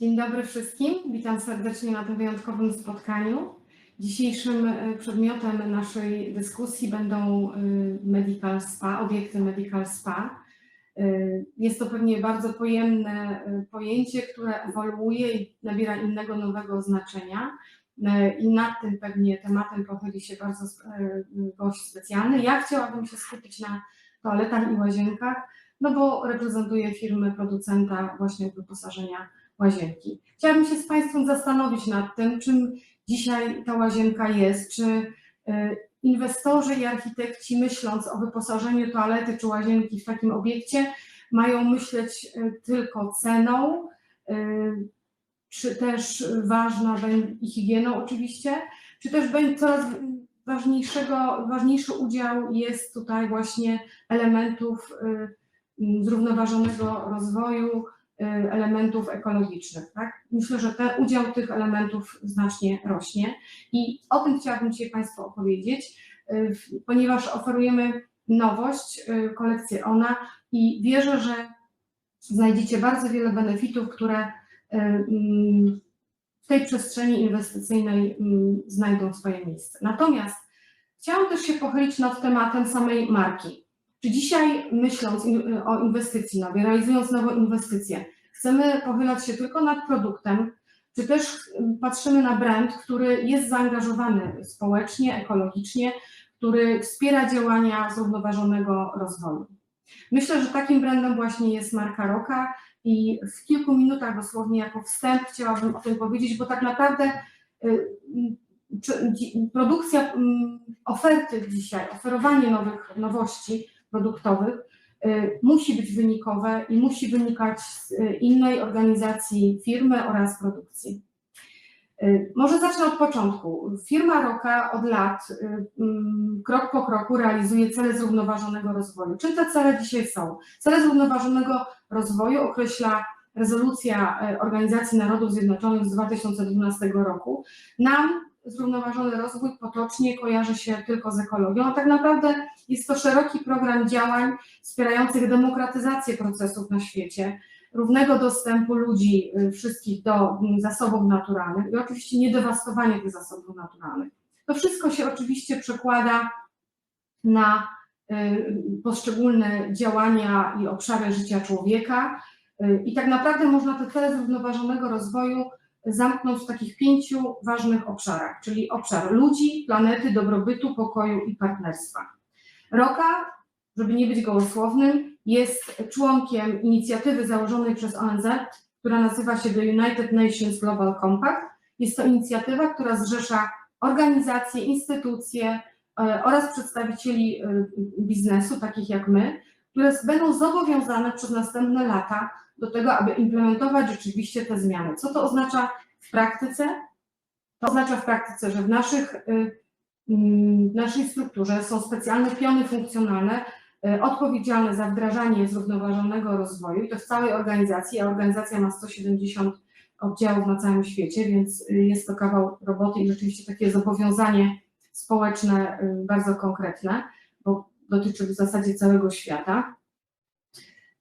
Dzień dobry wszystkim. Witam serdecznie na tym wyjątkowym spotkaniu. Dzisiejszym e, przedmiotem naszej dyskusji będą e, medical spa, obiekty medical spa. E, Jest to pewnie bardzo pojemne pojęcie, które ewoluuje i nabiera innego, nowego znaczenia. I nad tym pewnie tematem pochyli się bardzo gość specjalny. Ja chciałabym się skupić na toaletach i łazienkach, no bo reprezentuję firmę producenta właśnie wyposażenia łazienki. Chciałabym się z Państwem zastanowić nad tym, czym dzisiaj ta łazienka jest. Czy y, inwestorzy i architekci, myśląc o wyposażeniu toalety czy łazienki w takim obiekcie, mają myśleć y, tylko ceną, y, czy też ważna i higieną oczywiście, czy też będzie coraz ważniejszego, ważniejszy udział jest tutaj właśnie elementów zrównoważonego rozwoju, elementów ekologicznych. Tak? Myślę, że udział tych elementów znacznie rośnie i o tym chciałabym dzisiaj Państwu opowiedzieć, y, ponieważ oferujemy nowość, y, kolekcję ONA i wierzę, że znajdziecie bardzo wiele benefitów, które y, mm, w tej przestrzeni inwestycyjnej mm, znajdą swoje miejsce. Natomiast chciałam też się pochylić nad tematem samej marki. Czy dzisiaj, myśląc in- o inwestycji nowej, realizując nową inwestycję, chcemy pochylać się tylko nad produktem, czy też y, patrzymy na brand, który jest zaangażowany społecznie, ekologicznie, który wspiera działania zrównoważonego rozwoju? Myślę, że takim brandem właśnie jest marka Roka i w kilku minutach dosłownie jako wstęp chciałabym o tym powiedzieć, bo tak naprawdę y, y, produkcja mm, oferty dzisiaj, oferowanie nowych nowości produktowych y, musi być wynikowe i musi wynikać z y, innej organizacji firmy oraz produkcji. Y, Może zacznę od początku. Firma Roka od lat mm, krok po kroku realizuje cele zrównoważonego rozwoju. Czym te cele dzisiaj są? Cele zrównoważonego rozwoju określa rezolucja Organizacji Narodów Zjednoczonych z 2012 roku. Nam zrównoważony rozwój potocznie kojarzy się tylko z ekologią, a tak naprawdę jest to szeroki program działań wspierających demokratyzację procesów na świecie, równego dostępu ludzi y, wszystkich do mm, zasobów naturalnych i oczywiście niedewastowanie tych zasobów naturalnych. To wszystko się oczywiście przekłada na y, poszczególne działania i obszary życia człowieka. Y, I tak naprawdę można te cele zrównoważonego rozwoju zamknąć w takich pięciu ważnych obszarach, czyli obszar ludzi, planety, dobrobytu, pokoju i partnerstwa. Roka, żeby nie być gołosłownym, jest członkiem inicjatywy założonej przez ONZ, która nazywa się The United Nations Global Compact. Jest to inicjatywa, która zrzesza organizacje, instytucje e, oraz przedstawicieli e, biznesu, takich jak my, które będą zobowiązane przez następne lata do tego, aby implementować rzeczywiście te zmiany. Co to oznacza w praktyce? To oznacza w praktyce, że w naszych, y, mm, w naszej strukturze są specjalne piony funkcjonalne y, odpowiedzialne za wdrażanie zrównoważonego rozwoju i to w całej organizacji, a organizacja ma 170 oddziałów na całym świecie, więc y, jest to kawał roboty i rzeczywiście takie zobowiązanie społeczne bardzo konkretne, bo dotyczy w zasadzie całego świata.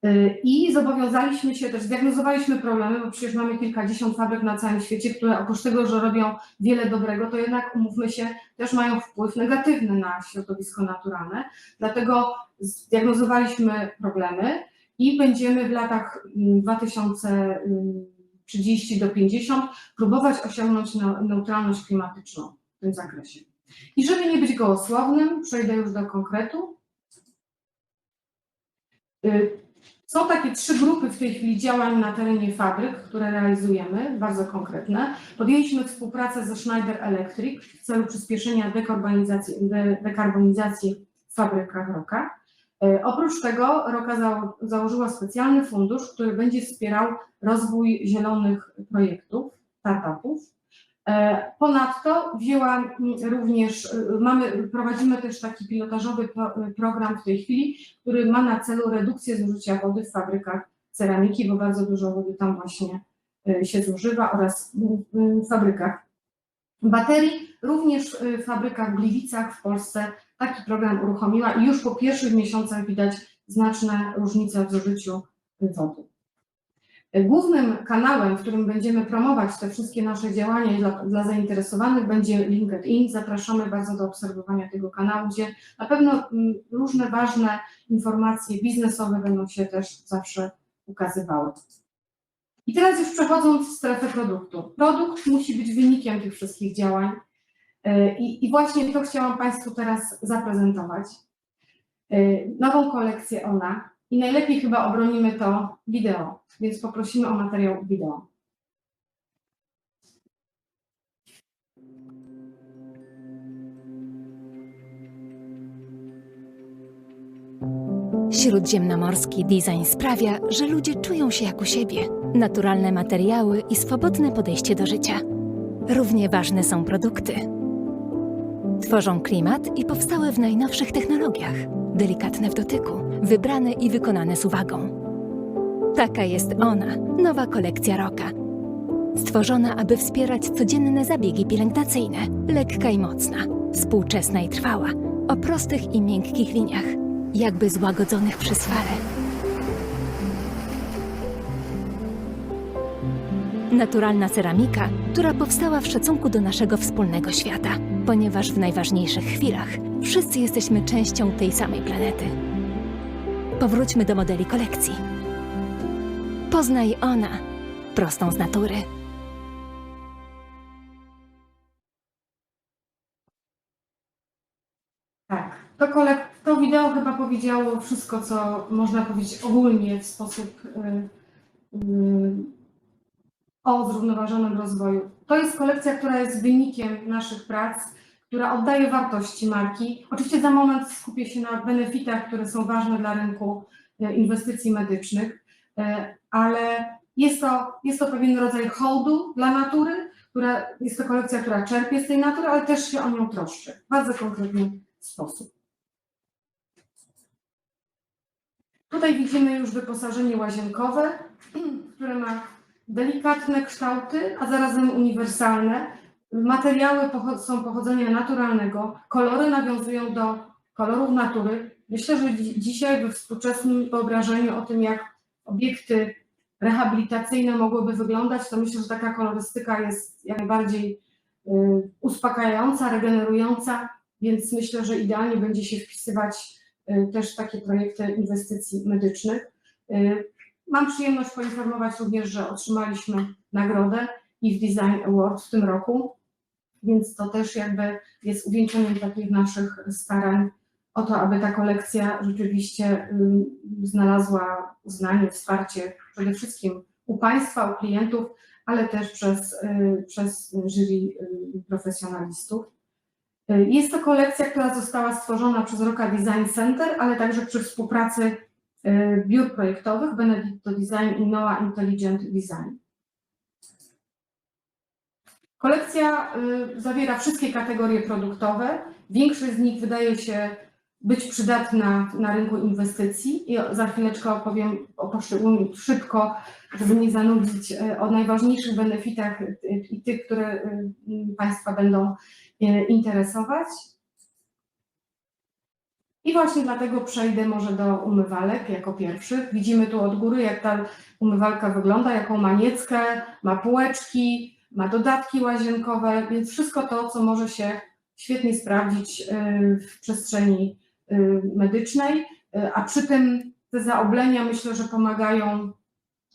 Y, I zobowiązaliśmy się też, zdiagnozowaliśmy problemy, bo przecież mamy kilkadziesiąt fabryk na całym świecie, które oprócz tego, że robią wiele dobrego, to jednak, umówmy się, też mają wpływ negatywny na środowisko naturalne. Dlatego zdiagnozowaliśmy problemy i będziemy w latach mm, 2030 do 50 próbować osiągnąć neu- neutralność klimatyczną w tym zakresie. I żeby nie być gołosłownym, przejdę już do konkretu. Są takie trzy grupy w tej chwili działań na terenie fabryk, które realizujemy, bardzo konkretne. Podjęliśmy współpracę ze Schneider Electric w celu przyspieszenia dekarbonizacji, de, dekarbonizacji w fabrykach Roka. E, Oprócz tego Roka zało, założyła specjalny fundusz, który będzie wspierał rozwój zielonych projektów, startupów. E, Ponadto wzięła mm, również, y, mamy, prowadzimy też taki pilotażowy pro, program w tej chwili, który ma na celu redukcję zużycia wody w fabrykach ceramiki, bo bardzo dużo wody tam właśnie się zużywa oraz w- fabrykach baterii. Również w fabrykach w Gliwicach w Polsce taki program uruchomiła i już po pierwszych miesiącach widać znaczne różnice w zużyciu wody. Głównym kanałem, w którym będziemy promować te wszystkie nasze działania dla, dla zainteresowanych będzie LinkedIn. Zapraszamy bardzo do obserwowania tego kanału, gdzie na pewno mm, różne ważne informacje biznesowe będą się też zawsze ukazywały. I teraz już przechodząc w strefę produktu. Produkt musi być wynikiem tych wszystkich działań. Yy, I, i właśnie to chciałam Państwu teraz zaprezentować. Yy, Nową kolekcję ONA, i najlepiej chyba obronimy to wideo, więc poprosimy o materiał wideo. Śródziemnomorski design sprawia, że ludzie czują się jak u siebie. Naturalne materiały i swobodne podejście do życia. Równie ważne są produkty. Tworzą klimat i powstałe w najnowszych technologiach. Delikatne w dotyku, wybrane i wykonane z uwagą. Taka jest ona, nowa kolekcja Roka. Stworzona, aby wspierać codzienne zabiegi pielęgnacyjne. Lekka i mocna, współczesna i trwała, o prostych i miękkich liniach, jakby złagodzonych przez falę. Naturalna ceramika, która powstała w szacunku do naszego wspólnego świata, ponieważ w najważniejszych chwilach wszyscy jesteśmy częścią tej samej planety. Powróćmy do modeli kolekcji. Poznaj ona, prostą z natury. Tak, to, kolek- to wideo chyba powiedziało wszystko, co można powiedzieć ogólnie w sposób y, y, o zrównoważonym rozwoju. To jest kolekcja, która jest wynikiem naszych prac, która oddaje wartości marki. Oczywiście za moment skupię się na benefitach, które są ważne dla rynku y, inwestycji medycznych, y, ale jest to, jest to pewien rodzaj hołdu dla natury, która, jest to kolekcja, która czerpie z tej natury, ale też się o nią troszczy w bardzo konkretny sposób. Tutaj widzimy już wyposażenie łazienkowe, które ma delikatne kształty, a zarazem uniwersalne. Materiały są pochodzenia naturalnego, kolory nawiązują do kolorów natury. Myślę, że dzi- dzisiaj we współczesnym wyobrażeniu o tym, jak obiekty rehabilitacyjne mogłyby wyglądać, to myślę, że taka kolorystyka jest jak najbardziej y, uspokajająca, regenerująca, więc myślę, że idealnie będzie się wpisywać y, też w takie projekty inwestycji medycznych. Y, Mam przyjemność poinformować również, że otrzymaliśmy nagrodę IF Design Award w tym roku, więc to też jakby jest uwieńczeniem takich naszych starań o to, aby ta kolekcja rzeczywiście znalazła uznanie, wsparcie przede wszystkim u Państwa, u klientów, ale też przez, y, przez jury y, profesjonalistów. Y, Jest to kolekcja, która została stworzona przez Roka Design Center, ale także przy współpracy biur projektowych Benedicto Design i Noah Intelligent Design. Kolekcja y, zawiera wszystkie kategorie produktowe. Większość z nich wydaje się być przydatna na rynku inwestycji i za chwileczkę opowiem o poszczególnych szybko, żeby nie zanudzić y, o najważniejszych benefitach y, i tych, które Państwa będą interesować. I właśnie dlatego przejdę może do umywalek jako pierwszych. Widzimy tu od góry, jak ta umywalka wygląda, jaką ma nieckę, ma półeczki, ma dodatki łazienkowe, więc wszystko to, co może się świetnie sprawdzić y, w przestrzeni y, medycznej, y, a przy tym te zaoblenia myślę, że pomagają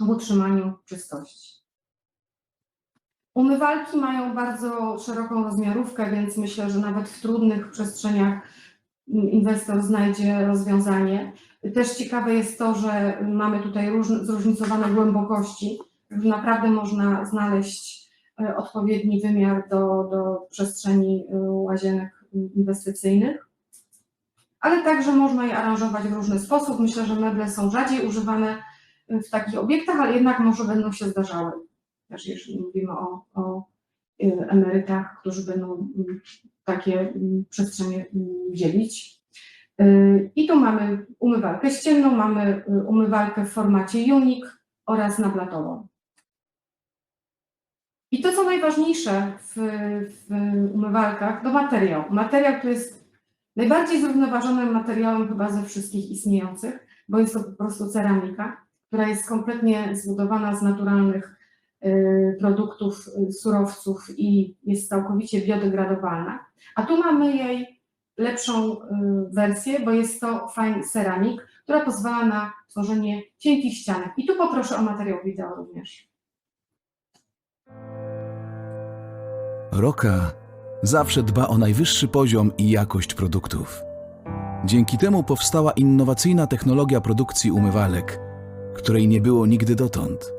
w utrzymaniu czystości. Umywalki mają bardzo szeroką rozmiarówkę, więc myślę, że nawet w trudnych przestrzeniach mm, inwestor znajdzie rozwiązanie. Też ciekawe jest to, że mamy tutaj różne, zróżnicowane głębokości, naprawdę można znaleźć odpowiedni wymiar do, do przestrzeni e, łazienek inwestycyjnych. Ale także można je aranżować w różny sposób. Myślę, że meble są rzadziej używane w takich obiektach, ale jednak może będą się zdarzały. Też jeżeli mówimy o, o y, emerytach, którzy będą takie przestrzenie dzielić. I tu mamy umywalkę ścienną, mamy umywalkę w formacie Unique oraz nablatową. I to, co najważniejsze w, w umywalkach, to materiał. Materiał, który jest najbardziej zrównoważonym materiałem chyba ze wszystkich istniejących, bo jest to po prostu ceramika, która jest kompletnie zbudowana z naturalnych y, produktów, y, surowców i jest całkowicie biodegradowalna. A tu mamy jej lepszą y, wersję, bo jest to Fine Ceramic, która pozwala na tworzenie cienkich ścianek. I tu poproszę o materiał wideo również. Roka zawsze dba o najwyższy poziom i jakość produktów. Dzięki temu powstała innowacyjna technologia produkcji umywalek, której nie było nigdy dotąd.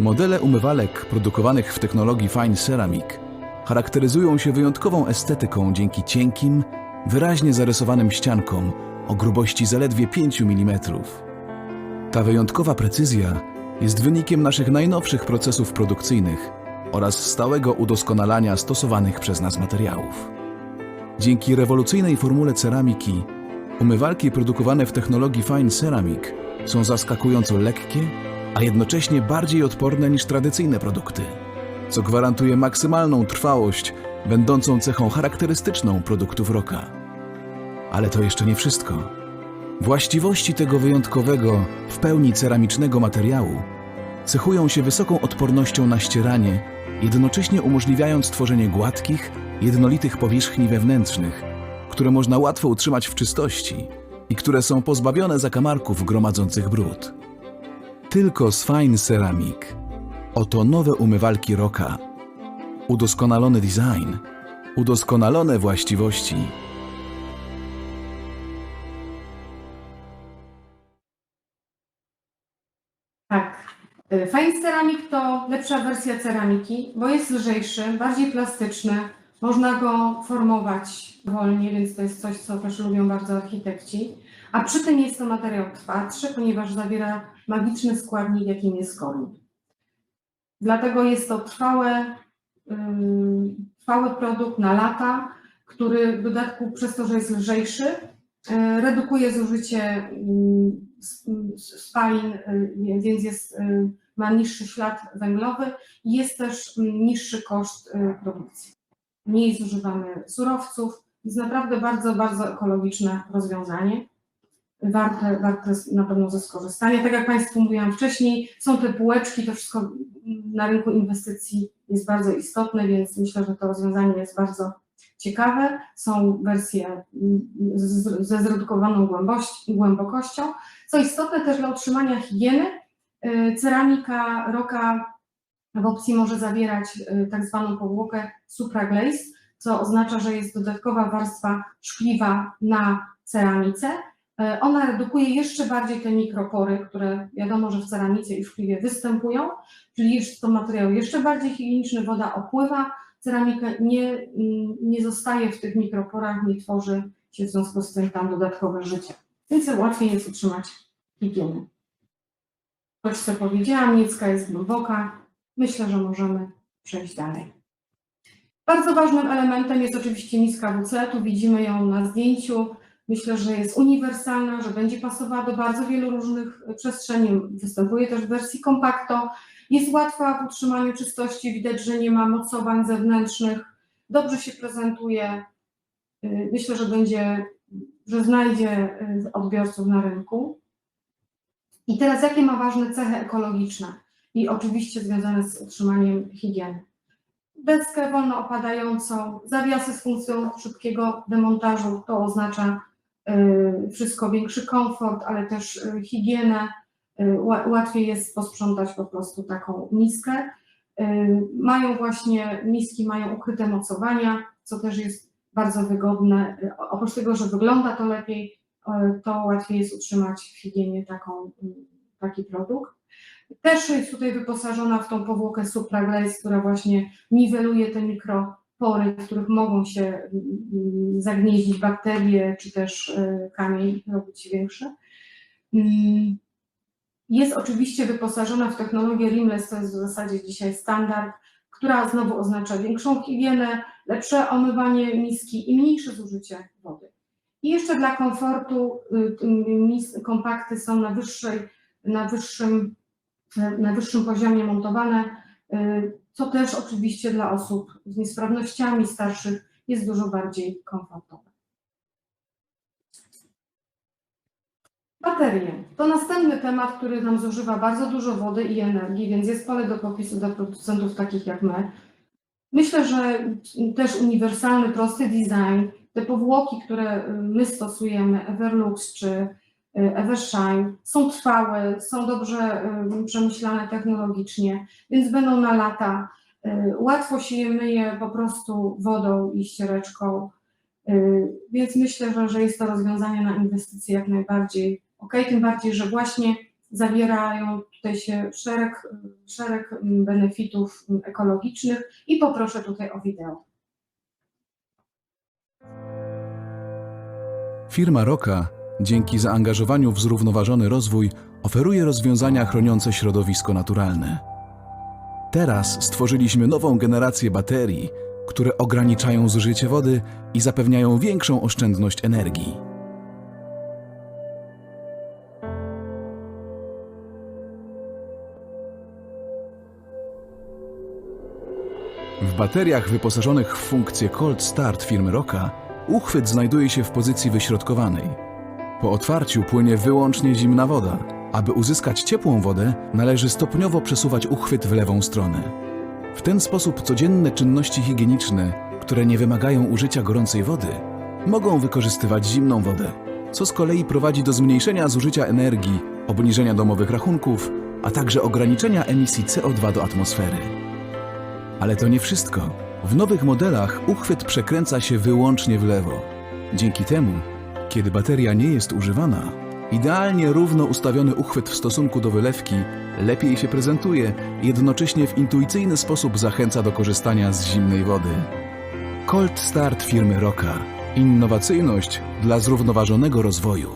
Modele umywalek produkowanych w technologii Fine Ceramic charakteryzują się wyjątkową estetyką dzięki cienkim, wyraźnie zarysowanym ściankom o grubości zaledwie 5 mm. Ta wyjątkowa precyzja jest wynikiem naszych najnowszych procesów produkcyjnych oraz stałego udoskonalania stosowanych przez nas materiałów. Dzięki rewolucyjnej formule ceramiki, umywalki produkowane w technologii Fine Ceramic są zaskakująco lekkie, a jednocześnie bardziej odporne niż tradycyjne produkty co gwarantuje maksymalną trwałość, będącą cechą charakterystyczną produktów Roka. Ale to jeszcze nie wszystko. Właściwości tego wyjątkowego, w pełni ceramicznego materiału cechują się wysoką odpornością na ścieranie, jednocześnie umożliwiając tworzenie gładkich, jednolitych powierzchni wewnętrznych, które można łatwo utrzymać w czystości i które są pozbawione zakamarków gromadzących brud. Tylko z Fine Ceramic Oto nowe umywalki Roka. Udoskonalony design, udoskonalone właściwości. Tak. Y, Fine Ceramic to lepsza wersja ceramiki, bo jest lżejszy, bardziej plastyczny, można go formować wolniej, więc to jest coś, co też lubią bardzo architekci. A przy tym jest to materiał twardszy, ponieważ zawiera magiczny składnik, jakim jest korin. Dlatego jest to trwałe, trwały produkt na lata, który w dodatku przez to, że jest lżejszy, y, redukuje zużycie spalin, y, więc jest, y, ma niższy ślad węglowy i jest też niższy koszt produkcji. Mniej zużywamy surowców, jest naprawdę bardzo, bardzo ekologiczne rozwiązanie. Warte, warte na pewno ze skorzystania. Tak jak Państwu mówiłam wcześniej, są te półeczki, to wszystko na rynku inwestycji jest bardzo istotne, więc myślę, że to rozwiązanie jest bardzo ciekawe. Są wersje ze zredukowaną głębokością. Co istotne też dla utrzymania higieny, y, ceramika roka w opcji może zawierać y, tak zwaną powłokę supraglaze, co oznacza, że jest dodatkowa warstwa szkliwa na ceramice. E, Ona redukuje jeszcze bardziej te mikropory, które wiadomo, że w ceramice i w szkliwie występują, czyli jest to materiał jeszcze bardziej higieniczny, woda opływa, ceramika nie, mm, nie zostaje w tych mikroporach, nie tworzy się w związku z tym tam dodatkowe życie. Więc łatwiej jest utrzymać higienę. Choć co powiedziałam, nicka jest głęboka, myślę, że możemy przejść dalej. Bardzo ważnym elementem jest oczywiście niska WC, tu widzimy ją na zdjęciu. Myślę, że jest uniwersalna, że będzie pasowała do bardzo wielu różnych przestrzeni. Występuje też w wersji kompakto. Jest łatwa w utrzymaniu czystości, widać, że nie ma mocowań zewnętrznych. Dobrze się prezentuje. Y, Myślę, że będzie, że znajdzie y, odbiorców na rynku. I teraz jakie ma ważne cechy ekologiczne i oczywiście związane z utrzymaniem higieny? Deskę wolno opadającą, zawiasy z funkcją szybkiego demontażu, to oznacza wszystko większy komfort, ale też y, higienę. Y, ła- Łatwiej jest posprzątać po prostu taką miskę. Y, Mają właśnie, miski mają ukryte mocowania, co też jest bardzo wygodne. Y, Oprócz tego, że wygląda to lepiej, y, to łatwiej jest utrzymać w higienie taką, y, taki produkt. Też jest tutaj wyposażona w tą powłokę supraglaze, która właśnie niweluje te mikropory, w których mogą się mm, zagnieździć bakterie, czy też y, kamień robić większy. Mm, Jest oczywiście wyposażona w technologię rimless, to jest w zasadzie dzisiaj standard, która znowu oznacza większą higienę, lepsze omywanie miski i mniejsze zużycie wody. I jeszcze dla komfortu y, kompakty są na, wyższej, na wyższym w najwyższym poziomie montowane, y, co też oczywiście dla osób z niesprawnościami starszych jest dużo bardziej komfortowe. Baterie to następny temat, który nam zużywa bardzo dużo wody i energii, więc jest pole do popisu dla producentów takich jak my. Myślę, że też uniwersalny, prosty design, te powłoki, które my stosujemy, Everlux czy Evershine, są trwałe, są dobrze y, przemyślane technologicznie, więc będą na lata. Y, Łatwo się je myje po prostu wodą i ściereczką, y, więc myślę, że, że jest to rozwiązanie na inwestycje jak najbardziej ok, tym bardziej, że właśnie zawierają tutaj się szereg, szereg benefitów ekologicznych i poproszę tutaj o wideo. Firma Roka, dzięki zaangażowaniu w zrównoważony rozwój, oferuje rozwiązania chroniące środowisko naturalne. Teraz stworzyliśmy nową generację baterii, które ograniczają zużycie wody i zapewniają większą oszczędność energii. W bateriach wyposażonych w funkcję Cold Start firmy Roka uchwyt znajduje się w pozycji wyśrodkowanej. Po otwarciu płynie wyłącznie zimna woda. Aby uzyskać ciepłą wodę, należy stopniowo przesuwać uchwyt w lewą stronę. W ten sposób codzienne czynności higieniczne, które nie wymagają użycia gorącej wody, mogą wykorzystywać zimną wodę, co z kolei prowadzi do zmniejszenia zużycia energii, obniżenia domowych rachunków, a także ograniczenia emisji CO2 do atmosfery. Ale to nie wszystko. W nowych modelach uchwyt przekręca się wyłącznie w lewo. Dzięki temu, kiedy bateria nie jest używana, idealnie równo ustawiony uchwyt w stosunku do wylewki lepiej się prezentuje jednocześnie w intuicyjny sposób zachęca do korzystania z zimnej wody. Cold Start firmy Roka. Innowacyjność dla zrównoważonego rozwoju.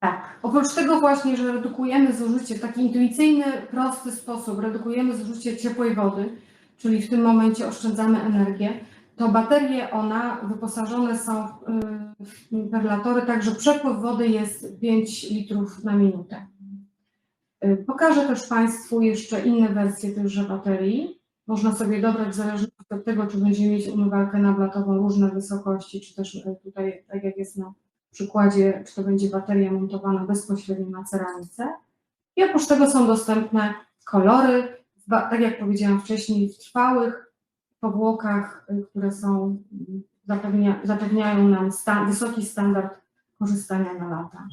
Tak. Oprócz tego właśnie, że redukujemy zużycie w taki intuicyjny, prosty sposób, redukujemy zużycie ciepłej wody, czyli w tym momencie oszczędzamy energię, to baterie ona wyposażone są w, y, perlatory, tak że przepływ wody jest 5 litrów na minutę. Y, Pokażę też Państwu jeszcze inne wersje tychże baterii. Można sobie dobrać w zależności od tego, czy będziemy mieć umywalkę nablatową różne wysokości, czy też y, tutaj, tak jak jest na przykładzie, czy to będzie bateria montowana bezpośrednio na ceramice. I oprócz tego są dostępne kolory, tak jak powiedziałam wcześniej, w trwałych powłokach, y, które są, y, zapewnia, zapewniają nam wysoki standard korzystania na lata.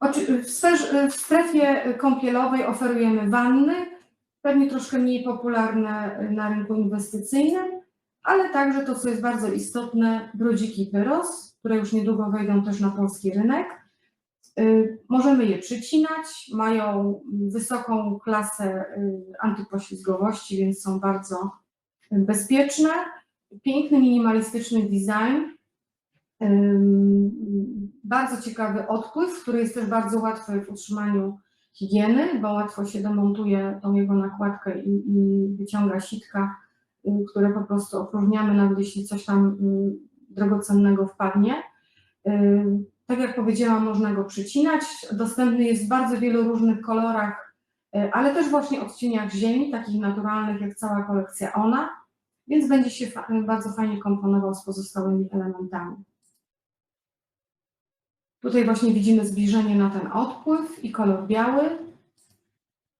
Oczy- W, sferze, w strefie kąpielowej oferujemy wanny, pewnie troszkę mniej popularne y, na rynku inwestycyjnym, ale także to, co jest bardzo istotne, brodziki Pyros, które już niedługo wejdą też na polski rynek. Y, Możemy je przycinać, mają wysoką klasę y, antypoślizgowości, więc są bardzo bezpieczne. Piękny, minimalistyczny design. Bardzo ciekawy odpływ, który jest też bardzo łatwy w utrzymaniu higieny, bo łatwo się demontuje tą jego nakładkę i, i wyciąga sitka, y, które po prostu opróżniamy, nawet jeśli coś tam drogocennego wpadnie. Tak jak powiedziałam, można go przycinać. Dostępny jest w bardzo wielu różnych kolorach, y, ale też właśnie odcieniach ziemi, takich naturalnych jak cała kolekcja Ona, więc będzie się bardzo fajnie komponował z pozostałymi elementami. Tutaj właśnie widzimy zbliżenie na ten odpływ i kolor biały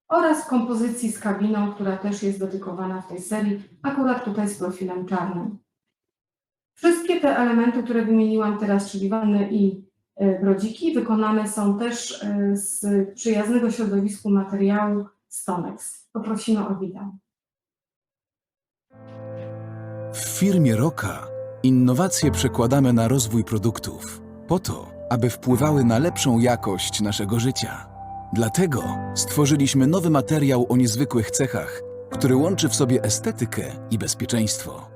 oraz kompozycji z kabiną, która też jest dedykowana w tej serii, akurat tutaj z profilem czarnym. Wszystkie te elementy, które wymieniłam teraz, czyli wanny i brodziki, wykonane są też y, z przyjaznego środowisku materiału Stonex. Poprosimy o wideo. W firmie Roka innowacje przekładamy na rozwój produktów, po to, aby wpływały na lepszą jakość naszego życia. Dlatego stworzyliśmy nowy materiał o niezwykłych cechach, który łączy w sobie estetykę i bezpieczeństwo.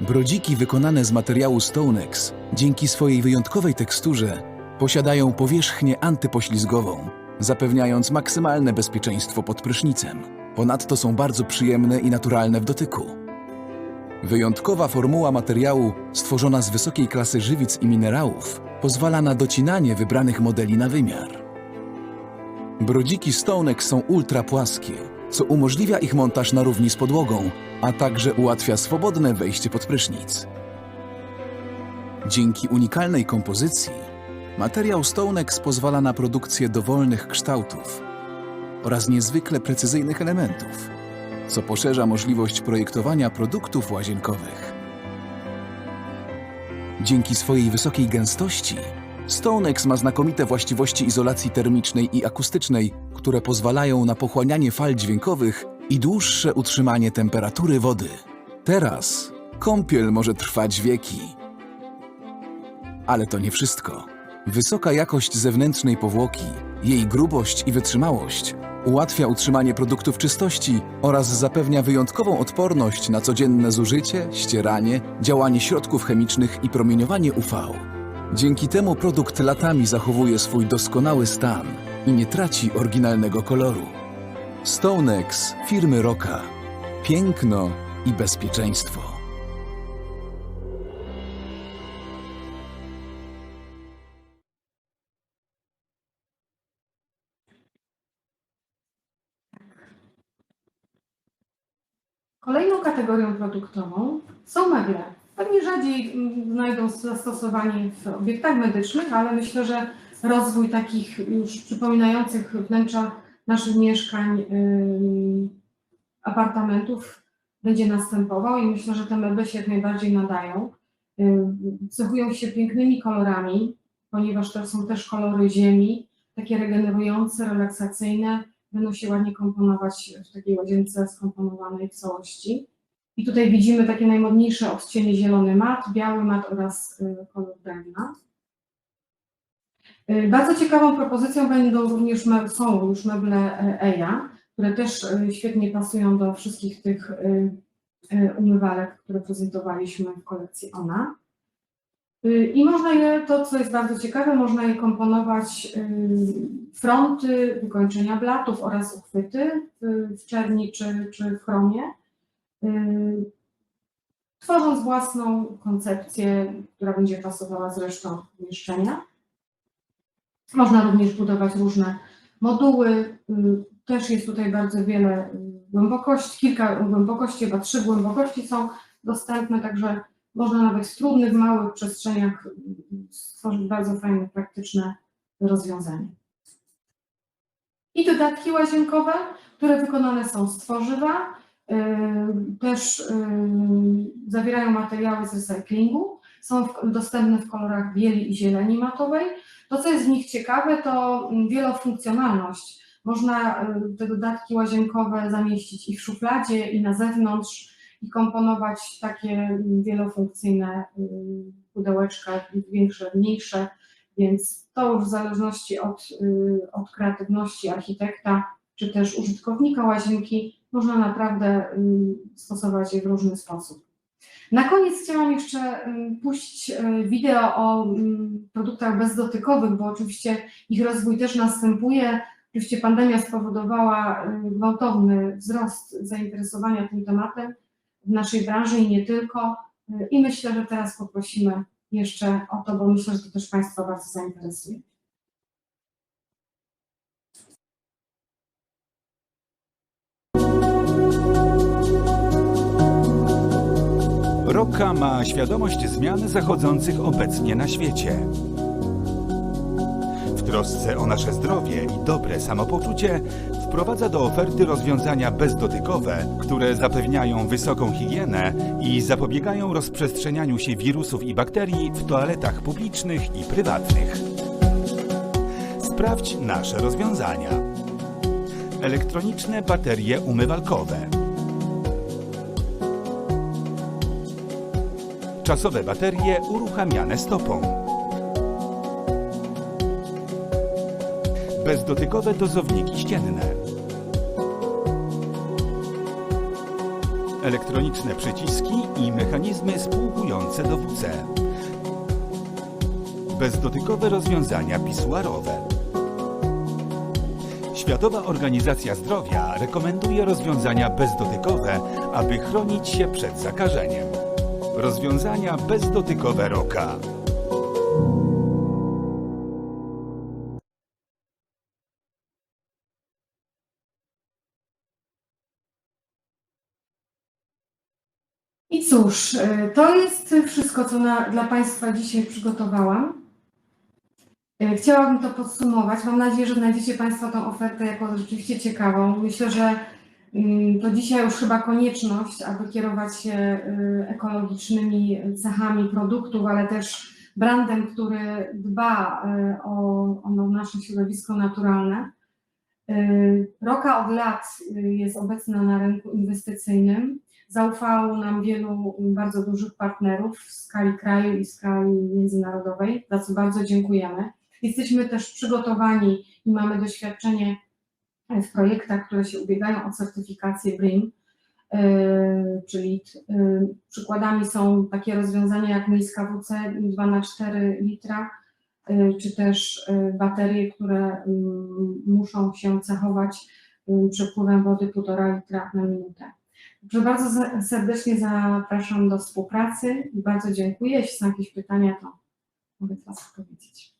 Brodziki wykonane z materiału Stonex dzięki swojej wyjątkowej teksturze posiadają powierzchnię antypoślizgową, zapewniając maksymalne bezpieczeństwo pod prysznicem. Ponadto są bardzo przyjemne i naturalne w dotyku. Wyjątkowa formuła materiału, stworzona z wysokiej klasy żywic i minerałów, pozwala na docinanie wybranych modeli na wymiar. Brodziki Stonex są ultra płaskie, co umożliwia ich montaż na równi z podłogą, a także ułatwia swobodne wejście pod prysznic. Dzięki unikalnej kompozycji, materiał Stonex pozwala na produkcję dowolnych kształtów oraz niezwykle precyzyjnych elementów, co poszerza możliwość projektowania produktów łazienkowych. Dzięki swojej wysokiej gęstości, Stonex ma znakomite właściwości izolacji termicznej i akustycznej, które pozwalają na pochłanianie fal dźwiękowych i dłuższe utrzymanie temperatury wody. Teraz kąpiel może trwać wieki. Ale to nie wszystko. Wysoka jakość zewnętrznej powłoki, jej grubość i wytrzymałość ułatwia utrzymanie produktów czystości oraz zapewnia wyjątkową odporność na codzienne zużycie, ścieranie, działanie środków chemicznych i promieniowanie UV. Dzięki temu produkt latami zachowuje swój doskonały stan i nie traci oryginalnego koloru. Stonex firmy Roka. Piękno i bezpieczeństwo. Kolejną kategorią produktową są meble. Pewnie rzadziej mm, znajdą zastosowanie w obiektach medycznych, ale myślę, że rozwój takich już przypominających wnętrza naszych mieszkań, apartamentów będzie następował i myślę, że te meble się jak najbardziej nadają. Cechują się pięknymi kolorami, ponieważ to są też kolory ziemi, takie regenerujące, relaksacyjne, będą się ładnie komponować w takiej łazience skomponowanej w całości. I tutaj widzimy takie najmodniejsze odcienie zielony mat, biały mat oraz y, kolor drewna. Y, Bardzo ciekawą propozycją będą również, są już meble y, EJA, które też świetnie pasują do wszystkich tych umywalek, które prezentowaliśmy w kolekcji ONA. I można je, to co jest bardzo ciekawe, można je komponować fronty, wykończenia blatów oraz uchwyty w, czerni czy, czy w chromie, tworząc własną koncepcję, która będzie pasowała z resztą pomieszczenia. Można również budować różne moduły. Też jest tutaj bardzo wiele głębokości, kilka głębokości, chyba trzy głębokości są dostępne, także można nawet w trudnych, małych przestrzeniach stworzyć bardzo fajne, praktyczne rozwiązanie. I dodatki łazienkowe, które wykonane są z tworzywa, też zawierają materiały z recyklingu, są dostępne w kolorach bieli i zieleni matowej. To, co jest w nich ciekawe, to mm, wielofunkcjonalność. Można y, te dodatki łazienkowe zamieścić i w szufladzie, i na zewnątrz, i komponować takie mm, wielofunkcyjne y, pudełeczka, większe, mniejsze, więc to już w zależności od, y, od kreatywności architekta, czy też użytkownika łazienki, można naprawdę y, stosować je w różny sposób. Na koniec chciałam jeszcze y, puścić y, wideo o produktach bezdotykowych, bo oczywiście ich rozwój też następuje. Oczywiście pandemia spowodowała gwałtowny wzrost zainteresowania tym tematem w naszej branży i nie tylko. I myślę, że teraz poprosimy jeszcze o to, bo myślę, że to też Państwa bardzo zainteresuje. Ma świadomość zmian zachodzących obecnie na świecie. W trosce o nasze zdrowie i dobre samopoczucie wprowadza do oferty rozwiązania bezdotykowe, które zapewniają wysoką higienę i zapobiegają rozprzestrzenianiu się wirusów i bakterii w toaletach publicznych i prywatnych. Sprawdź nasze rozwiązania. Elektroniczne baterie umywalkowe. Czasowe baterie uruchamiane stopą. Bezdotykowe dozowniki ścienne. Elektroniczne przyciski i mechanizmy spłukujące do WC. Bezdotykowe rozwiązania pisuarowe. Światowa Organizacja Zdrowia rekomenduje rozwiązania bezdotykowe, aby chronić się przed zakażeniem. Rozwiązania bezdotykowe Roka. I cóż, y, to jest wszystko, co na, dla Państwa dzisiaj przygotowałam. Y, Chciałabym to podsumować. Mam nadzieję, że znajdziecie Państwo tę ofertę jako rzeczywiście ciekawą. Myślę, że to dzisiaj już chyba konieczność, aby kierować się y, ekologicznymi cechami produktów, ale też brandem, który dba y, o, o nasze środowisko naturalne. Y, Roka od lat jest obecna na rynku inwestycyjnym. Zaufało nam wielu bardzo dużych partnerów w skali kraju i w skali międzynarodowej, za co bardzo dziękujemy. Jesteśmy też przygotowani i mamy doświadczenie w projektach, które się ubiegają o certyfikację BRIM, yy, czyli yy, przykładami są takie rozwiązania jak miejska WC 2 na 4 litra, yy, czy też baterie, które yy, muszą się cechować yy, przepływem wody 1,5 litra na minutę. Także bardzo serdecznie zapraszam do współpracy i bardzo dziękuję. Jeśli są jakieś pytania, to mogę teraz odpowiedzieć.